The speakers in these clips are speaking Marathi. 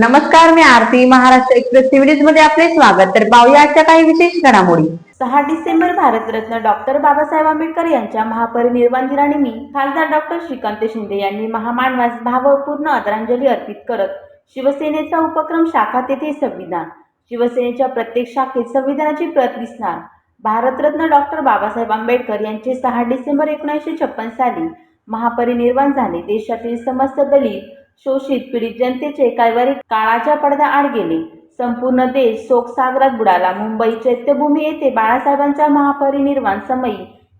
नमस्कार मी आरती महाराष्ट्र एक्सप्रेस सिव्हिलीजमध्ये आपले स्वागत. तर पाहूया आजच्या काही विशेष घडामोडी. सहा डिसेंबर भारतरत्न डॉक्टर बाबासाहेब आंबेडकर यांच्या महापरिनिर्वाण दिनानिमित्त खासदार डॉक्टर श्रीकांत शिंदे यांनी महामानवास भावपूर्ण आदरांजली अर्पित करत शिवसेनेचा उपक्रम शाखा तेथे संविधान शिवसेनेच्या प्रत्येक शाखेत संविधानाची प्रत दिसणार. भारतरत्न डॉक्टर बाबासाहेब आंबेडकर यांचे सहा डिसेंबर एकोणीसशे छप्पन साली महापरिनिर्वाण झाले. देशातील समस्त दलित शोषित पीडित जनतेचे कायवारी काळाच्या पडद्याआड गेले. संपूर्ण देश शोकसागरात बुडाला. मुंबई चैत्यभूमी येथे बाळासाहेबांच्या महापरिनिर्वाण समयी.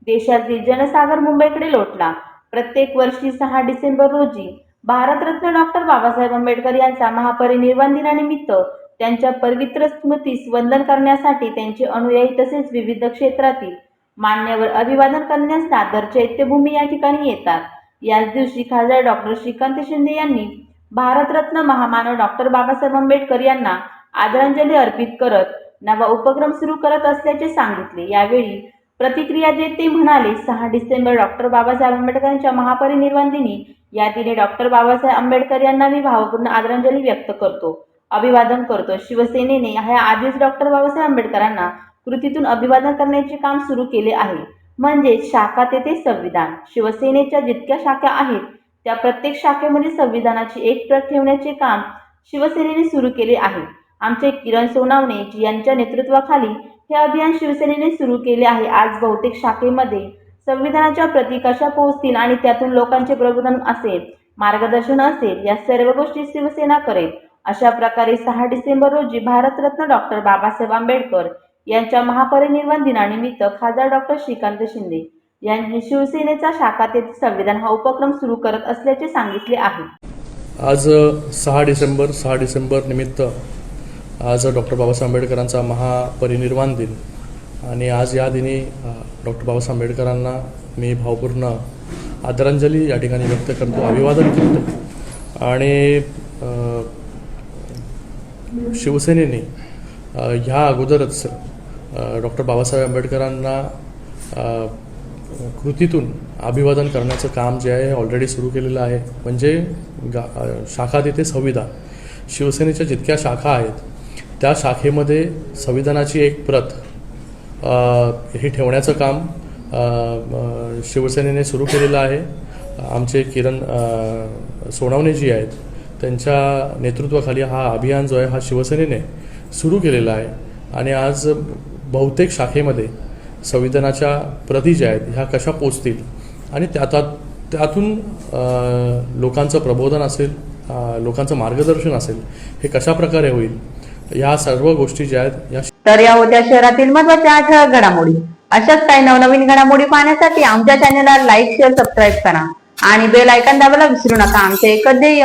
देशातील जनसागर मुंबईकडे लोटला. प्रत्येक वर्षी सहा डिसेंबर रोजी भारतरत्न डॉक्टर बाबासाहेब आंबेडकर यांचा महापरिनिर्वाण दिनानिमित्त त्यांच्या पवित्र स्मृतीस वंदन करण्यासाठी त्यांचे अनुयायी तसेच विविध क्षेत्रातील मान्यवर अभिवादन करण्यास दादर चैत्यभूमी या ठिकाणी येतात. याच दिवशी खासदार डॉक्टर श्रीकांत शिंदे यांनी भारतरत्न महामानव डॉक्टर बाबासाहेब आंबेडकर यांना आदरांजली अर्पित करत नवा उपक्रम सुरू करत असल्याचे सांगितले. यावेळी प्रतिक्रिया देत ते म्हणाले सहा डिसेंबर डॉक्टर बाबासाहेब आंबेडकरांच्या महापरिनिर्वाण दिनी या दिनी डॉक्टर बाबासाहेब आंबेडकर यांना मी भावपूर्ण आदरांजली व्यक्त करतो अभिवादन करतो. शिवसेनेने ह्या आधीच डॉक्टर बाबासाहेब आंबेडकरांना कृतीतून अभिवादन करण्याचे काम सुरू केले आहे. म्हणजे शाखा तेथे संविधान. शिवसेनेच्या जितक्या शाखा आहेत त्या प्रत्येक शाखेमध्ये संविधानाची एक प्रत ठेवण्याचे काम शिवसेनेने सुरू केले आहे. आमचे किरण सोनावणे जी यांच्या नेतृत्वाखाली हे अभियान शिवसेनेने सुरू केले आहे. आज बहुतेक शाखेमध्ये संविधानाच्या प्रती कशा पोहोचतील आणि त्यातून लोकांचे प्रबोधन असेल मार्गदर्शन असेल या सर्व गोष्टी शिवसेना करेल. अशा प्रकारे सहा डिसेंबर रोजी भारतरत्न डॉक्टर बाबासाहेब आंबेडकर यांच्या महापरिनिर्वाण दिनानिमित्त खासदार डॉक्टर श्रीकांत शिंदे यांनी शिवसेनेचा शाखा तेथे संविधान हा उपक्रम सुरू करत असल्याचे सांगितले आहे. आज सहा डिसेंबर सहा डिसेंबर निमित्त आज डॉक्टर बाबासाहेब आंबेडकरांचा महापरिनिर्वाण दिन. आणि आज या दिनी डॉक्टर बाबासाहेब आंबेडकरांना मी भावपूर्ण आदरांजली या ठिकाणी व्यक्त करतो अभिवादन करतो. आणि शिवसेनेने ह्या अगोदरच डॉक्टर बाबासाहेब आंबेडकरांना कृतीतून अभिवादन करण्याचं काम जे आहे हे ऑलरेडी सुरू केलेलं आहे. म्हणजे गा शाखा तिथे संविधान. शिवसेनेच्या जितक्या शाखा आहेत त्या शाखेमध्ये संविधानाची एक प्रत हे ठेवण्याचं काम शिवसेनेने सुरू केलेलं आहे. आमचे किरण सोनावणे जी आहेत. त्यांच्या नेतृत्वाखाली हा अभियान जो आहे हा शिवसेनेने सुरू केलेला आहे. आणि आज बहुतेक शाखेमध्ये संविधानाच्या प्रती ज्या आहेत ह्या कशा पोचतील? आणि त्यातात त्यातून लोकांचं प्रबोधन असेल लोकांचं मार्गदर्शन असेल हे कशा प्रकारे होईल? या सर्व गोष्टी ज्या आहेत या तर या होत्या शहरातील महत्त्वाच्या आठ घडामोडी. अशाच काही नवनवीन घडामोडी पाहण्यासाठी आमच्या चॅनलला लाईक शेअर सबस्क्राईब करा. आणि बेल आयकॉन दाबायला विसरू नका. आमचे एकच ध्येय